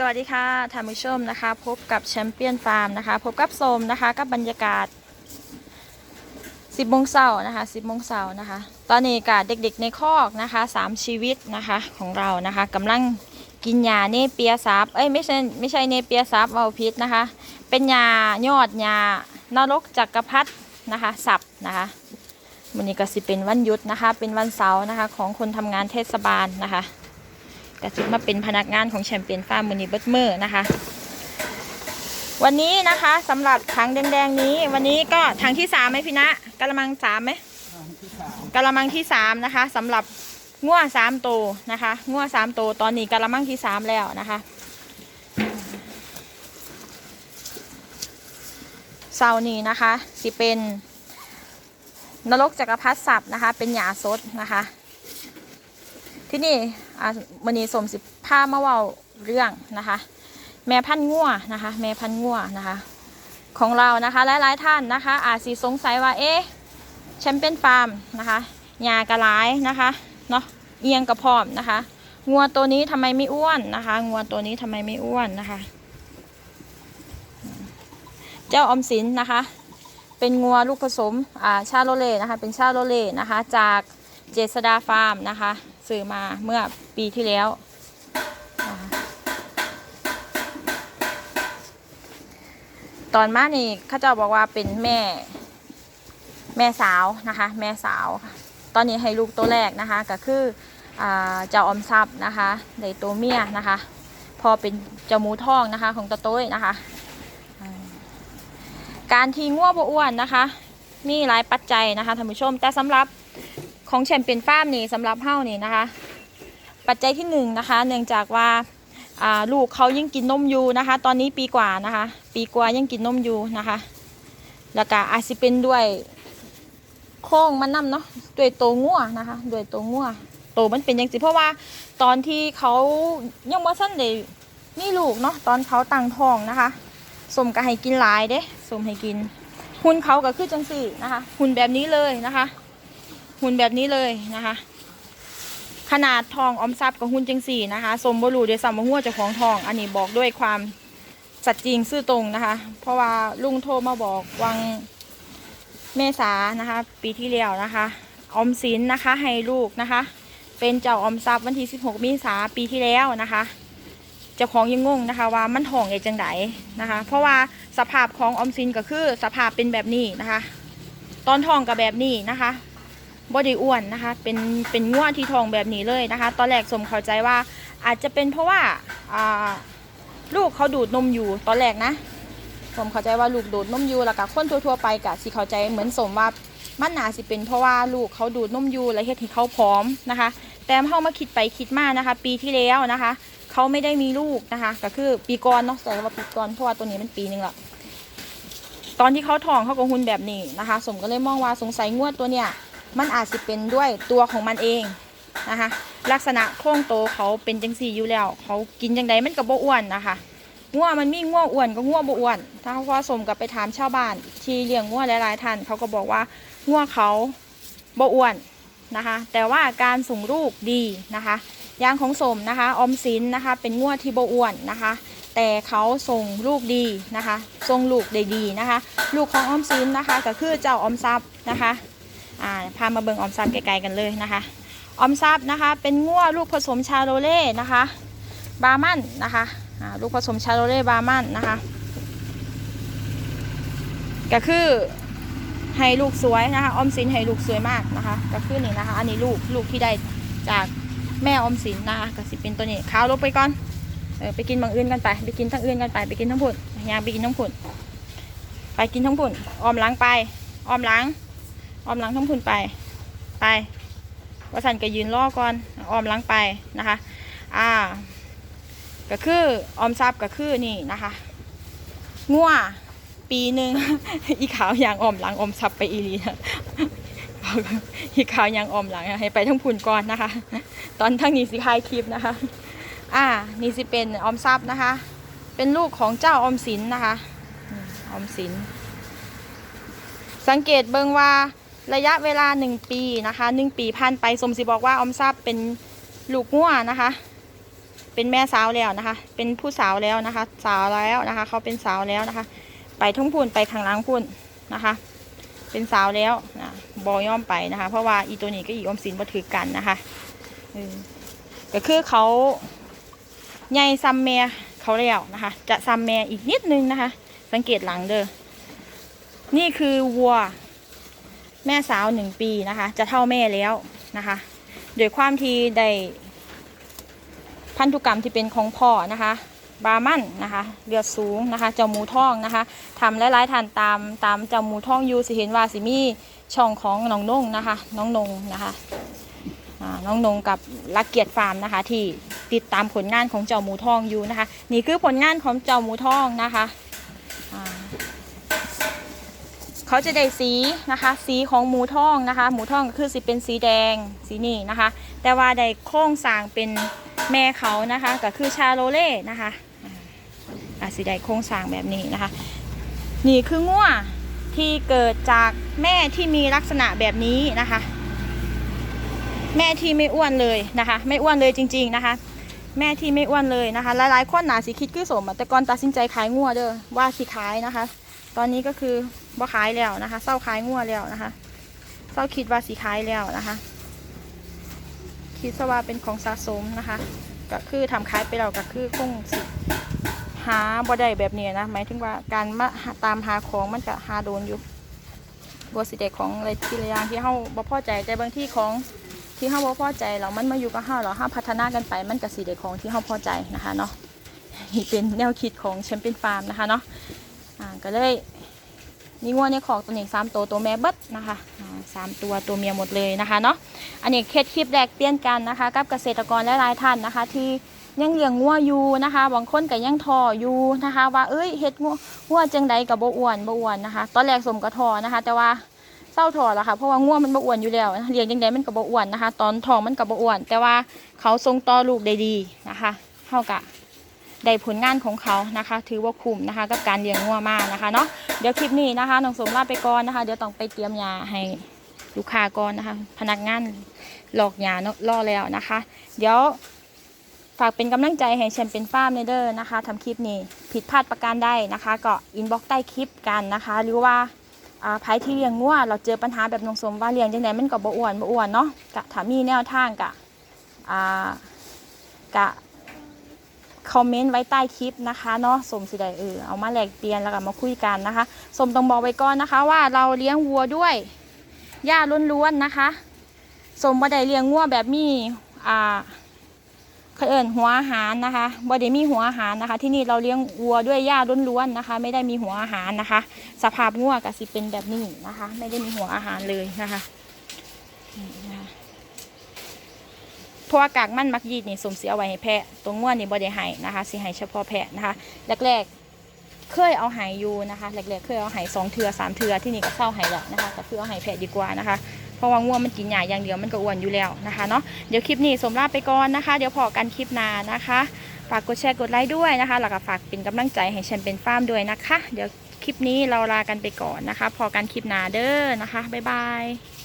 สวัสดีค่ะท่านผู้ชมนะคะ พบกับแชมเปี้ยนฟาร์มนะคะ พบกับโสมนะคะกับบรรยากาศ 10โมงเช้านะคะ 10โมงเช้านะคะ ตอนนี้กับเด็กๆในคอกนะคะสามชีวิตนะคะของเรานะคะกำลังกินยาเนเปียซับเอ้ยไม่ใช่ไม่ใช่เนเปียซับเอาพิษนะคะ เป็นยายอดยานรกจักรพรรดินะคะสับนะคะวันนี้ก็สิเป็นวันหยุดนะคะ เป็นวันเสาร์นะคะ ของคนทำงานเทศบาลนะคะ ก็จะมาเป็นพนักงานของแชมเปี้ยนฟาร์มมือนีเบิร์ดมือนะคะ วันนี้นะคะสำหรับถังแดงๆนี้ วันนี้ก็ถังที่สามไหมพี่นะกะละมังสามไหมกะละมังที่สามนะคะสำหรับง่วสามโตนะคะง่วสามโตตอนนี้กะละมังที่สามแล้วนะคะเสาร์นี้นะคะสิเป็นนรกจักรพรรดิสับนะคะ เป็นหยาสดนะคะ ที่นี่อ่ามันนี้สมสิผ้ามาเว่าเรื่องนะคะ แม่พันงัวนะคะ แม่พันงัวนะคะ ของเรานะคะหลายๆท่านนะคะ อาจสิสงสัยว่าเอ๊ะแชมเปี้ยนฟาร์มนะคะยากระไรนะคะเนาะเอียงกระพร้อมนะคะงัวตัวนี้ทำไมไม่อ้วนนะคะงัวตัวนี้ทำไมไม่อ้วนนะคะ เจ้าอมสินนะคะ เป็นงัวลูกผสมอ่าชาโลเล่นะคะ เป็นชาโลเล่นะคะ จากเจษดาฟาร์มนะคะ ซื้อมาเมื่อปีที่แล้ว ตอนมานี่ข้าเจ้าบอกว่าเป็นแม่ แม่สาวนะคะ แม่สาวค่ะตอนนี้ให้ลูกตัวแรกนะคะ ก็คืออเจ้าอมทรัพย์นะคะได้ตัวเมียนะคะ พอเป็นเจ้าหมูทองนะคะ ของตะโต้ยนะคะ การทีง่วบอ้วนนะคะ มีหลายปัจจัยนะคะท่านผู้ชมแต่สำหรับ ของแชมเปี้ยนฟาร์มนี่สำหรับเฮ้านี่นะคะ ปัจจัยที่หนึ่งนะคะเนื่องจากว่าลูกเขายังกินนมอยู่นะคะ ตอนนี้ปีกว่านะคะ ปีกว่ายังกินนมอยู่นะคะ แล้วก็อาจจะเป็นด้วยโค้งมันนํเนาะด้วยตัวงัวนะคะด้วยตัวงัวโตวมันเป็นยังสิเพราะว่าตอนที่เขายังบ่สั้นเลยนี่ลูกเนาะตอนเขาตั้งท้องนะคะสมก็ให้กินหลายเด้สมให้กินหุ่นเขาก็คือจังสี่นะคะหุ่นแบบนี้เลยนะคะ หุ่นแบบนี้เลยนะคะ ขนาดทองออมทรัพย์กับหุ่นจังสี่นะคะ สมบูรูเดี๋ยวสัมมาหัวเจ้าของทอง อันนี้บอกด้วยความสัตย์จริงซื่อตรงนะคะ เพราะว่าลุงโทรมาบอกวังเมษานะคะ ปีที่แล้วนะคะออมสินนะคะให้ลูกนะคะ เป็นเจ้าออมทรัพย์วันที่ 16เมษาปีที่แล้วนะคะเจ้าของยังงงนะคะว่ามันทองไอ้จังไดนะคะ เพราะว่าสภาพของออมสินก็คือสภาพเป็นแบบนี้นะคะ ตอนทองกับแบบนี้นะคะ บอดี้อ้วนนะคะ เป็นเป็นง่วที่ทองแบบนี้เลยนะคะ ตอนแรกสมเข้าใจว่าอาจจะเป็นเพราะว่าลูกเขาดูดนมอยู่ตอนแรกนะ สมเข้าใจว่าลูกดูดนมอยู่แล้วก็คนทั่วๆไปกะสิเข้าใจเหมือนสมว่ามันหนาสิเป็นเพราะว่าลูกเขาดูดนมอยู่แล้วเฮ็ดให้เขาผอมนะคะ แต่เฮามาคิดไปคิดมานะคะ ปีที่แล้วนะคะเขาไม่ได้มีลูกนะคะ ก็คือปีก่อนเนาะแต่ว่าปีก่อนเพราะว่าตัวนี้มันปีนึงละตอนที่เขาท้องเขาก็หุ่นแบบนี้นะคะ สมก็เลยมองว่าสงสัยงวดตัวเนี้ย มันอาจสิเป็นด้วยตัวของมันเองนะคะลักษณะโครงโตเขาเป็นจังสี่อยู่แล้ว เขากินจังใดมันก็บ่อ้วนนะคะง่วมันมีง่วอ้วนก็ง่วบ่อ้วน ถ้าเพราะว่าสมกับไปถามชาวบ้าน ที่เลี้ยงง่วหลายๆท่านเขาก็บอกว่าง่วเขาบ่อ้วนนะคะ แต่ว่าการส่งลูกดีนะคะยางของสมนะคะออมสินนะคะ เป็นงวที่บอ้วนนะคะ แต่เขาส่งลูกดีนะคะส่งลูกได้ดีนะคะ ลูกของออมสินนะคะก็คือเจ้าออมทรัพย์นะคะ อ่าพามาเบิ่งออมทรัพย์ไกลๆกันเลยนะคะ ออมทรัพย์นะคะ เป็นงวลูกผสมชาโรเล่นะคะ บาร์มันนะคะอ่าลูกผสมชาโรเล่บาร์มันนะคะ ก็คือให้ลูกสวยนะคะ ออมสินให้ลูกสวยมากนะคะ ก็คือนี่นะคะ อันนี้ลูกลูกที่ได้จากแม่ออมสินนะคะก็สิเป็นตัวนี้ข้าวลบไปก่อนเออไปกินบางอื่นกันไป ไปกินทั้งอื่นกันไป ไปกินทั้งผุนยางไปกินทั้งผุนไปกินทั้งผุนออมล้างไป ออมล้าง ออมหล้างทั้งผุนไป ไปวสันก็ยืนรอก่อน ออมหล้างไปนะคะ อ่า ก็คือออมทรัพย์ก็คือนี่นะคะงัวปีหนึ่งอีขาวยางออมหลังออมทรัพย์ไปอีหลีอีขาวยางออมหลังให้ไปทั้งผุนก่อนนะคะ ตอนทั้งนี้สิคายคลิปนะคะ อ่า นี่สิเป็นออมทรัพย์นะคะ เป็นลูกของเจ้าออมสินนะคะอมออมสิน สังเกตเบิงว่า ระยะเวลาหนึ่งปีนะคะหนึ่งปีผ่านไปสมสิบอกว่าออมทรัพย์เป็นลูกงัวนะคะ เป็นแม่สาวแล้วนะคะ เป็นผู้สาวแล้วนะคะ สาวแล้วนะคะ เขาเป็นสาวแล้วนะคะ ไปทุ่งพุ่นไปข้างหล่างพุ่นนะคะ เป็นสาวแล้วนะบอย่อมไปนะคะ เพราะว่าอีตัวนี้ก็อีออมสินบัถือกันนะคะก็คือเขาใหญ่ซัมแม่เขาแล้วนะคะ จะซัมแม่อีกนิดนึงนะคะ สังเกตหลังเด้อนี่คือวัว แม่สาวหนึ่งปีนะคะ จะเท่าแม่แล้วนะคะโดยความที่ได้พันธุกรรมที่เป็นของพ่อนะคะบามั่นนะคะเลือดสูงนะคะเจ้าหมูทองนะคะทำหลายๆทานตามตามเจ้าหมูทองอยู่สิเห็นว่าสิมีช่องของน้องนงนะคะน้องนงนะคะน้องนงกับลักเกียรติฟาร์มนะคะ ที่ติดตามผลงานของเจ้าหมูทองอยู่นะคะ นี่คือผลงานของเจ้าหมูทองนะคะอ่า เขาจะได้สีนะคะ สีของหมูทองนะคะ หมูทองก็คือสิเป็นสีแดงสีนี่นะคะ แต่ว่าได้โครงสางเป็นแม่เขานะคะก็คือชาโลเล่นะคะอ่าสีได้โครงสางแบบนี้นะคะ นี่คืองัวที่เกิดจากแม่ที่มีลักษณะแบบนี้นะคะ แม่ที่ไม่อ้วนเลยนะคะ ไม่อ้วนเลยจริง ๆนะคะ แม่ที่ไม่อ้วนเลยนะคะ หลายๆคนหนาสิคิดคือสมแต่ก่อนตัดสินใจขายงัวเด้อว่าสิขายนะคะ ตอนนี้ก็คือ บ่ขายแล้วนะคะ เศร้าขายงัวแล้วนะคะเศร้าคิดว่าสีขายแล้วนะคะ คิดซะว่าเป็นของสะสมนะคะ ก็คือทำขายไปแล้วก็คือคงสิหาบ่ได้แบบนี้นะหมายถึงว่าการมาตามหาของมันก็หาโดนอยู่บัวสิเด็กของอะไรที่ระอยางที่เฮาบ่พอใจแต่บางที่ของที่เฮาบ่พอใจเรามันมาอยู่กับเฮาเราเฮาพัฒนากันไป มันก็สิเด็กของที่เฮาพอใจนะคะเนาะนี่เป็นแนวคิดของแชมเปี้ยนฟาร์มนะคะเนาะอ่าก็เลย นี่งัวในของตัวนี้สามตัวตัวแม่เบิดนะคะสามตัวตัวเมียหมดเลยนะคะเนาะอันนี้เคสคลิปแรกเปลี่ยนกันนะคะ กับเกษตรกรและหลายท่านนะคะ ที่ยังเลี้ยงงัวอยู่นะคะบางคนก็ยังทออยู่นะคะ ว่าเอ้ยเฮ็ดงัวงัวจังใดกับบ่อ้วนบ่อ้วนนะคะ ตอนแรกสมก็ทอนะคะ แต่ว่าเศร้าทอแล้วค่ะเพราะว่างัวมันบอ้วนอยู่แล้วเลี้ยงจังใดมันก็บ่อ้วนนะคะ ตอนทองมันก็บ่อ้วน แต่ว่าเขาทรงต่อลูกได้ดีนะคะเท่ากับ ได้ผลงานของเขานะคะ ถือว่าคุ้มนะคะ กับการเลี้ยงงัวมากนะคะเนาะเดี๋ยวคลิปนี้นะคะน้องสมลาไปก่อนนะคะ เดี๋ยวต้องไปเตรียมยาให้ลูกค้าก่อนนะคะ พนักงานหลอกยาเนอะรอแล้วนะคะ เดี๋ยวฝากเป็นกำลังใจให้แชมเปี้ยนฟาร์มเนเดอร์นะคะทำคลิปนี้ผิดพลาดประการใดนะคะ ก็อินบ็อกใต้คลิปกันนะคะ หรือว่าอ่าไผที่เลี้ยงงัวเราเจอปัญหาแบบน้องสมว่าเลี้ยงจังไดมันก็บ่อ้วนบ่อ้วนเนาะกะถ้ามีแนวทางกะกะ คอมเมนต์ไว้ใต้คลิปนะคะเนาะสมสิได้เออเอามาแลกเปลี่ยนแล้วก็มาคุยกันนะคะ สมต้องบอกไว้ก่อนนะคะ ว่าเราเลี้ยงวัวด้วยหญ้าล้วนๆนะคะ สมบ่ได้เลี้ยงวัวแบบมีอ่าเขาเอิญหัวอาหารนะคะบ่ได้มีหัวอาหารนะคะ ที่นี่เราเลี้ยงวัวด้วยหญ้าล้วนๆนะคะ ไม่ได้มีหัวอาหารนะคะ สภาพงัวก็สิเป็นแบบนี้นะคะ ไม่ได้มีหัวอาหารเลยนะคะนี่นะคะ เพราะว่ากากมันมักยีดนี่สมเสียไว้ให้แพะตัวง่วนนี่บ่ได้ให้นะคะสิให้เฉพาะแพะนะคะแรกๆเคยเอาไห้อยู่นะคะแรกๆเคยเอาไห้สองเทือสามเทือที่นี่ก็เศร้าไห้แล้วนะคะก็คือเอาไห้แพะดีกว่านะคะเพราะว่าง่วงมันกินหญ้าอย่างเดียวมันก็อ้วนอยู่แล้วนะคะเนาะเดี๋ยวคลิปนี้สมลาไปก่อนนะคะ เดี๋ยวพอกันคลิปหน้านะคะฝากกดแชร์กดไลค์ด้วยนะคะแล้วก็ฝากเป็นกำลังใจให้ฉันเป็นฟาร์มด้วยนะคะ เดี๋ยวคลิปนี้เราลากันไปก่อนนะคะ พอกันคลิปหน้าเด้อนะคะบ๊ายบาย